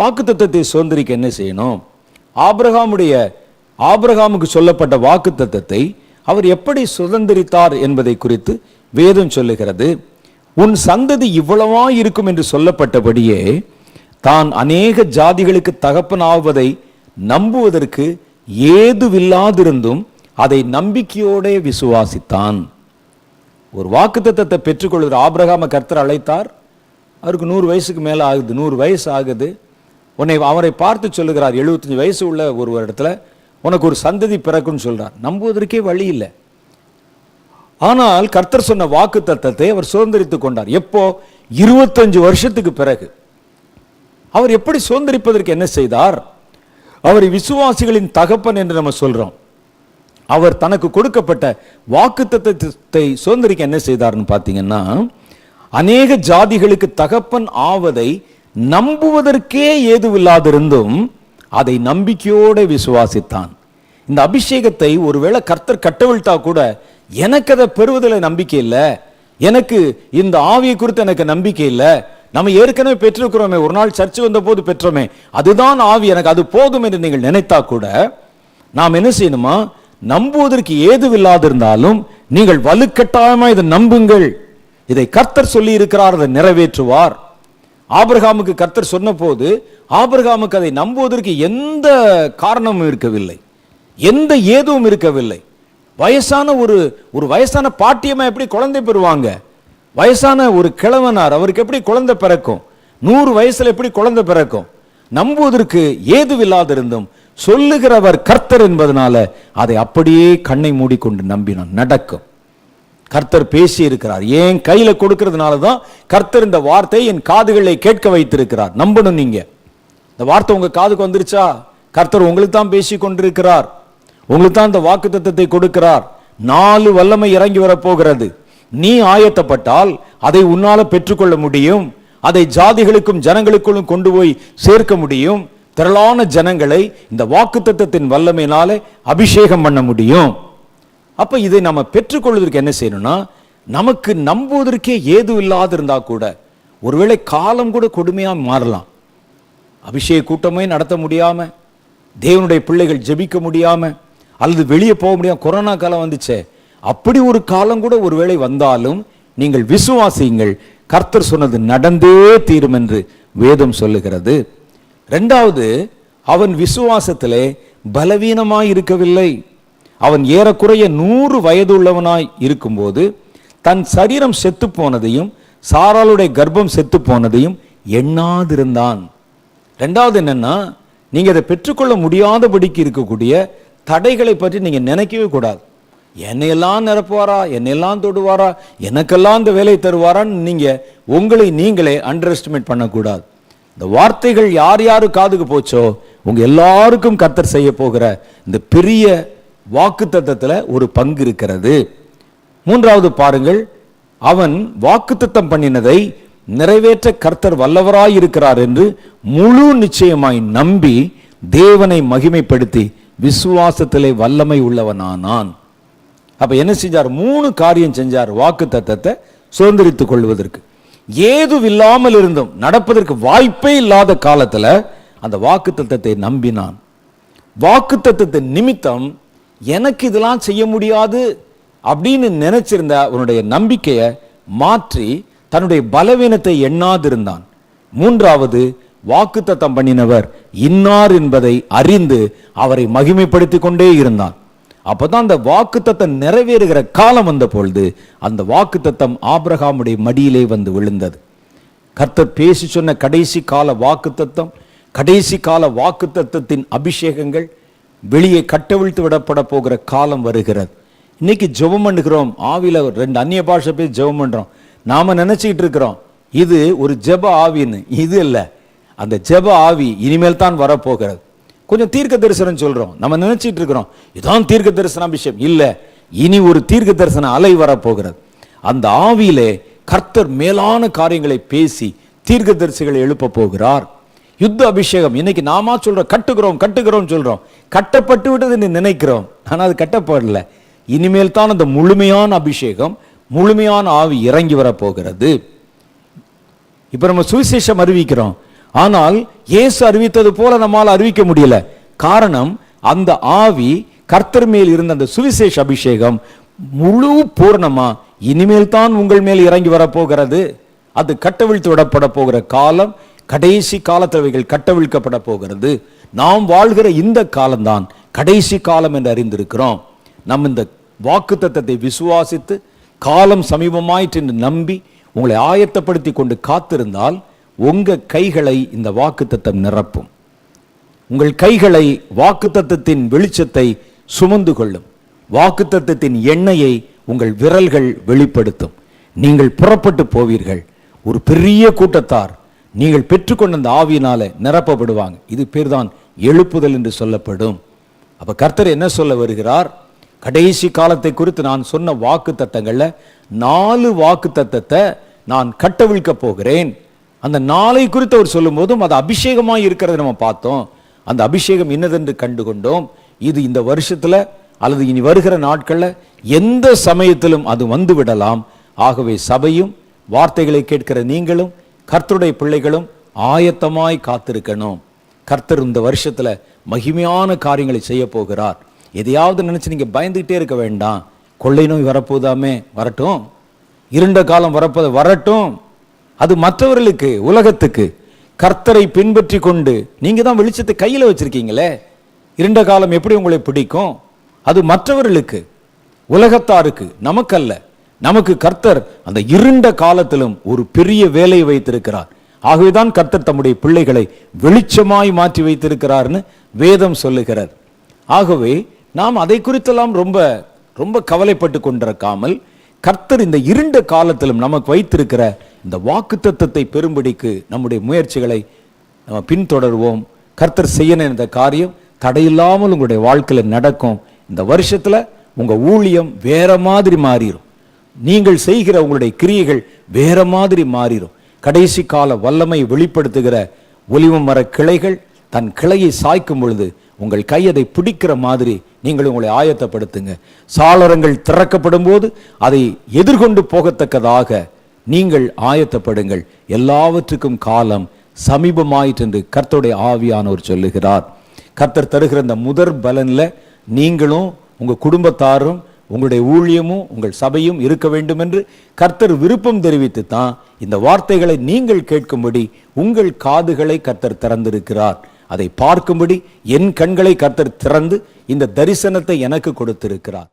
வாக்குத்தத்தத்தை சுதந்திரிக்க என்ன செய்யணும்? ஆபிரகாமுடைய ஆபிரகாமுக்கு சொல்லப்பட்ட வாக்குத்தத்தத்தை அவர் எப்படி சுதந்திரித்தார் என்பதை குறித்து வேதம் சொல்லுகிறது. உன் சந்ததி இவ்வளவா இருக்கும் என்று சொல்லப்பட்டபடியே தான் அநேக ஜாதிகளுக்கு தகப்பனாவதை நம்புவதற்கு ஏதுவில்லாதிருந்தும் அதை நம்பிக்கையோட விசுவாசித்தான். ஒரு வாக்குத்தத்தத்தை பெற்றுக்கொள்கிற ஆபிரகாம கர்த்தர் அழைத்தார். அவருக்கு நூறு வயசுக்கு மேலே ஆகுது நூறு வயசு ஆகுது. உன்னை அவரை பார்த்து சொல்லுகிறார். எழுபத்தஞ்சு வயசு உள்ள ஒரு இடத்துல உனக்கு ஒரு சந்ததி பிறக்குன்னு சொல்கிறார் நம்புவதற்கே வழி இல்லை. ஆனால் கர்த்தர் சொன்ன வாக்கு தத்தத்தை அவர் சுதந்திரித்து கொண்டார். எப்போ? இருபத்தஞ்சு வருஷத்துக்கு பிறகு. அவர் எப்படி சுதந்திரிப்பதற்கு என்ன செய்தார்? அவர் விசுவாசிகளின் தகப்பன் என்று நம்ம சொல்கிறோம் அவர் தனக்கு கொடுக்கப்பட்ட வாக்கு தத்தத்தை சுதந்திரிக்க என்ன செய்தார்னு பார்த்தீங்கன்னா அநேக ஜாதிகளுக்கு தகப்பன் ஆவதை நம்புவதற்கே ஏதுவில்லாதிருந்தும் அதை நம்பிக்கையோடு விசுவாசித்தான். இந்த அபிஷேகத்தை ஒருவேளை கர்த்தர் கட்டவிழ்த்தா கூட எனக்கு அதை பெறுவதில் நம்பிக்கை இல்லை. எனக்கு இந்த ஆவியை குறித்து எனக்கு நம்பிக்கை இல்லை. நம்ம ஏற்கனவே பெற்றிருக்கிறோமே ஒரு நாள் சர்ச்சு வந்த போது பெற்றோமே அதுதான் ஆவி எனக்கு அது போதும் என்று நீங்கள் நினைத்தா கூட நாம் என்ன செய்யணுமா? நம்புவதற்கு ஏதுவில்லாதிருந்தாலும் நீங்கள் வலுக்கட்டாயமா இதை நம்புங்கள். இதை கர்த்தர் சொல்லி இருக்கிறார் அதை நிறைவேற்றுவார். ஆபிரகாமுக்கு கர்த்தர் சொன்னபோது ஆபிரகாமுக்கு அதை நம்புவதற்கு எந்த காரணமும் இருக்கவில்லை. எந்த ஏதுவும் இருக்கவில்லை. வயசான ஒரு ஒரு வயசான பாட்டியமாக எப்படி குழந்தை பெறுவாங்க? வயசான ஒரு கிழவனார் அவருக்கு எப்படி குழந்தை பிறக்கும்? நூறு வயசுல எப்படி குழந்தை பிறக்கும்? நம்புவதற்கு ஏதுவில்லாதிருந்தும் சொல்லுகிறவர் கர்த்தர் என்பதனால அதை அப்படியே கண்ணை மூடிக்கொண்டு நம்பினான். நடக்கும். கர்த்தர் பேசி இருக்கிறார் ஏன் கையில் கொடுக்கறதுனால தான் கர்த்தர் இந்த வார்த்தை என் காதுகளை கேட்க வைத்திருக்கிறார். நம்பணும் நீங்க. இந்த வார்த்தை உங்க காதுக்கு வந்துருச்சா? கர்த்தர் உங்களுக்கு தான் பேசி கொண்டிருக்கிறார். உங்களுக்கு தான் இந்த வாக்கு தத்துவத்தை கொடுக்கிறார். நாலு வல்லமை இறங்கி வரப்போகிறது. நீ ஆயத்தப்பட்டால் அதை உன்னால பெற்றுக்கொள்ள முடியும். அதை ஜாதிகளுக்கும் ஜனங்களுக்குள்ளும் கொண்டு போய் சேர்க்க முடியும். திரளான ஜனங்களை இந்த வாக்கு தத்துவத்தின் வல்லமையினாலே அபிஷேகம் பண்ண முடியும். அப்போ இதை நம்ம பெற்றுக்கொள்வதற்கு என்ன செய்யணும்னா நமக்கு நம்புவதற்கே ஏது இல்லாது இருந்தால் கூட ஒருவேளை காலம் கூட கொடுமையாக மாறலாம். அபிஷேக கூட்டமே நடத்த முடியாமல் தேவனுடைய பிள்ளைகள் ஜெபிக்க முடியாமல் அல்லது வெளியே போக முடியாமல் கொரோனா காலம் வந்துச்சே அப்படி ஒரு காலம் கூட ஒருவேளை வந்தாலும் நீங்கள் விசுவாசியுங்கள் கர்த்தர் சொன்னது நடந்தே தீரும் என்று வேதம் சொல்லுகிறது. ரெண்டாவது அவன் விசுவாசத்திலே பலவீனமாய் இருக்கவில்லை. அவன் ஏறக்குறைய நூறு வயது உள்ளவனாய் இருக்கும்போது தன் சரீரம் செத்து போனதையும் சாராளுடைய கர்ப்பம் செத்து போனதையும் எண்ணாதிருந்தான். ரெண்டாவது என்னென்னா நீங்கள் அதை பெற்றுக்கொள்ள முடியாதபடிக்கு இருக்கக்கூடிய தடைகளை பற்றி நீங்கள் நினைக்கவே கூடாது. என்னையெல்லாம் நிரப்புவாரா? என்னையெல்லாம் தொடுவாரா? எனக்கெல்லாம் இந்த வேலையை தருவாரான்னு நீங்கள் உங்களை நீங்களே அண்டர் எஸ்டிமேட் பண்ணக்கூடாது. இந்த வார்த்தைகள் யார் யாரு காதுக்கு போச்சோ உங்கள் எல்லாருக்கும் கத்தர் செய்ய போகிற இந்த பெரிய வாக்குத்தத்தத்துல ஒரு பங்கு இருக்கிறது. மூன்றாவது பாருங்கள் அவன் வாக்குத்தத்தம் பண்ணினதை நிறைவேற்ற கர்த்தர் வல்லவராய் இருக்கிறார் என்று முழு நிச்சயமாய் நம்பி தேவனை மகிமைப்படுத்தி விசுவாசத்திலே வல்லமை உள்ளவனானான். அப்ப என்ன செஞ்சார்? மூணு காரியம் செஞ்சார் வாக்கு தத்தத்தை சுதந்திரித்துக் கொள்வதற்கு. ஏதுவில்லாமல் இருந்தும் நடப்பதற்கு வாய்ப்பே இல்லாத காலத்தில் அந்த வாக்கு தத்தத்தை நம்பினான். வாக்கு தத்தத்தின் நிமித்தம் எனக்கு இதெல்லாம் செய்ய முடியாது அப்படின்னு நினைச்சிருந்த அவனுடைய நம்பிக்கையை மாற்றி தன்னுடைய பலவீனத்தை எண்ணாதிருந்தான். மூன்றாவது வாக்குத்தத்தம் பண்ணினவர் இன்னார் என்பதை அறிந்து அவரை மகிமைப்படுத்தி கொண்டே இருந்தான். அப்பதான் அந்த வாக்குத்தத்தம் நிறைவேறுகிற காலம் வந்த பொழுது அந்த வாக்குத்தத்தம் ஆப்ரஹாமுடைய மடியிலே வந்து விழுந்தது. கர்த்தர் பேசி சொன்ன கடைசி கால வாக்குத்தத்தம் கடைசி கால வாக்குத்தத்தத்தின் அபிஷேகங்கள் வெளியே கட்டவிழ்த்து விடப்பட போகிற காலம் வருகிறது. இன்னைக்கு ஜெபம் பண்ணுகிறோம். ஆவியில் ரெண்டு அந்நிய பாஷை போய் ஜெபம் பண்ணுறோம் நாம் நினச்சிக்கிட்டு இருக்கிறோம். இது ஒரு ஜெப ஆவின்னு. இது இல்லை. அந்த ஜெப ஆவி இனிமேல் தான் வரப்போகிறது. கொஞ்சம் தீர்க்க தரிசனம் சொல்கிறோம் நம்ம நினச்சிட்டு இருக்கிறோம். இதான் தீர்க்க தரிசன அபிஷேகம். இல்லை. இனி ஒரு தீர்க்க தரிசன அலை வரப்போகிறது. அந்த ஆவியிலே கர்த்தர் மேலான காரியங்களை பேசி தீர்க்க தரிசிகளை எழுப்ப போகிறார். யுத்த அபிஷேகம். இன்னைக்கு நாமா சொல்றோம் கட்டுகிறோம் கட்டுகிறோம் சொல்றோம். கட்டப்பட்டு விட்டது நினைக்கிறோம். ஆனா அது கட்டப்படல. இனிமேல் தான் அந்த முழுமையான அபிஷேகம் முழுமையான ஆவி இறங்கி வரப்போகிறது இப்போ இப்ப நம்ம சுவிசேஷம் அறிவிக்கிறோம். ஆனால் இயேசு அறிவித்தது போல நம்மால் அறிவிக்க முடியல. காரணம் அந்த ஆவி கர்த்தர் மேல் இருந்த அந்த சுவிசேஷ அபிஷேகம் முழு பூர்ணமா இனிமேல் தான் உங்கள் மேல் இறங்கி வரப்போகிறது அது கட்டவிழ்த்து விடப்பட போகிற காலம் கடைசி காலத்தில் அவைகள் கட்டவிழ்க்கப்பட போகிறது. நாம் வாழ்கிற இந்த காலம்தான் கடைசி காலம் என்று அறிந்திருக்கிறோம். நம் இந்த வாக்குத்தத்தத்தை விசுவாசித்து காலம் சமீபமாயிற்று என்று நம்பி உங்களை ஆயத்தப்படுத்தி கொண்டு காத்திருந்தால் உங்கள் கைகளை இந்த வாக்குத்தத்தம் நிரப்பும். உங்கள் கைகளை வாக்குத்தத்தத்தின் வெளிச்சத்தை சுமந்து கொள்ளும். வாக்குத்தத்தத்தின் எண்ணெயை உங்கள் விரல்கள் வெளிப்படுத்தும். நீங்கள் புறப்பட்டு போவீர்கள். ஒரு பெரிய கூட்டத்தார் நீங்கள் பெற்றுக்கொண்ட அந்த ஆவியினால நிரப்பப்படுவாங்க. இது பேர் தான் எழுப்புதல் என்று சொல்லப்படும். அப்போ கர்த்தர் என்ன சொல்ல வருகிறார்? கடைசி காலத்தை குறித்து நான் சொன்ன வாக்கு தத்தங்களில் நாலு வாக்கு தத்தத்தை நான் கட்டவிழ்க்க போகிறேன். அந்த நாளை குறித்து அவர் சொல்லும்போதும் அது அபிஷேகமாக இருக்கிறத நம்ம பார்த்தோம். அந்த அபிஷேகம் என்னதென்று கண்டு கொண்டோம் இது இந்த வருஷத்தில் அல்லது இனி வருகிற நாட்களில் எந்த சமயத்திலும் அது வந்துவிடலாம் ஆகவே சபையும் வார்த்தைகளை கேட்கிற நீங்களும் கர்த்தருடைய பிள்ளைகளும் ஆயத்தமாய் காத்திருக்கணும். கர்த்தர் இந்த வருஷத்தில் மகிமையான காரியங்களை செய்ய போகிறார். எதையாவது நினச்சி நீங்கள் பயந்துகிட்டே இருக்க வேண்டாம். கொள்ளை நோய் வரப்போதாமே வரட்டும். இருண்ட காலம் வரப்போது வரட்டும். அது மற்றவர்களுக்கு உலகத்துக்கு கர்த்தரை பின்பற்றி கொண்டு நீங்கள் தான் வெளிச்சத்தை கையில் வச்சுருக்கீங்களே. இருண்ட காலம் எப்படி உங்களை பிடிக்கும்? அது மற்றவர்களுக்கு உலகத்தாருக்கு நமக்கல்ல. நமக்கு கர்த்தர் அந்த இருண்ட காலத்திலும் ஒரு பெரிய வேலையை வைத்திருக்கிறார். ஆகவேதான் கர்த்தர் தம்முடைய பிள்ளைகளை வெளிச்சமாய் மாற்றி வைத்திருக்கிறார்னு வேதம் சொல்லுகிறார் ஆகவே நாம் அதை குறித்தெல்லாம் ரொம்ப ரொம்ப கவலைப்பட்டு கொண்டிருக்காமல் கர்த்தர் இந்த இருண்ட காலத்திலும் நமக்கு வைத்திருக்கிற இந்த வாக்குத்தத்தத்தை பெறும்படிக்கு நம்முடைய முயற்சிகளை நம்ம பின்தொடர்வோம். கர்த்தர் செய்யணும் இந்த காரியம் தடையில்லாமல் உங்களுடைய வாழ்க்கையில் நடக்கும். இந்த வருஷத்தில் உங்கள் ஊழியம் வேற மாதிரி மாறிடும் நீங்கள் செய்கிற உங்களுடைய கிரியைகள் வேற மாதிரி மாறிடும். கடைசி கால வல்லமை வெளிப்படுத்துகிற ஒலிவ மர கிளைகள் தன் கிளையை சாய்க்கும் பொழுது உங்கள் கை அதை பிடிக்கிற மாதிரி நீங்கள் உங்களை ஆயத்தப்படுத்துங்க. சாளரங்கள் திறக்கப்படும் போது அதை எதிர்கொண்டு போகத்தக்கதாக நீங்கள் ஆயத்தப்படுங்கள். எல்லாவற்றுக்கும் காலம் சமீபமாயிற்று என்று கர்த்தருடைய ஆவியானோர் சொல்லுகிறார். கர்த்தர் தருகிற இந்த முதற் பலன்ல நீங்களும் உங்க குடும்பத்தாரும் உங்களுடைய ஊழியமும் உங்கள் சபையும் இருக்க வேண்டும் என்று கர்த்தர் விருப்பம் தெரிவித்து தான் இந்த வார்த்தைகளை நீங்கள் கேட்கும்படி உங்கள் காதுகளை கர்த்தர் திறந்திருக்கிறார். அதை பார்க்கும்படி என் கண்களை கர்த்தர் திறந்து இந்த தரிசனத்தை எனக்கு கொடுத்திருக்கிறார்.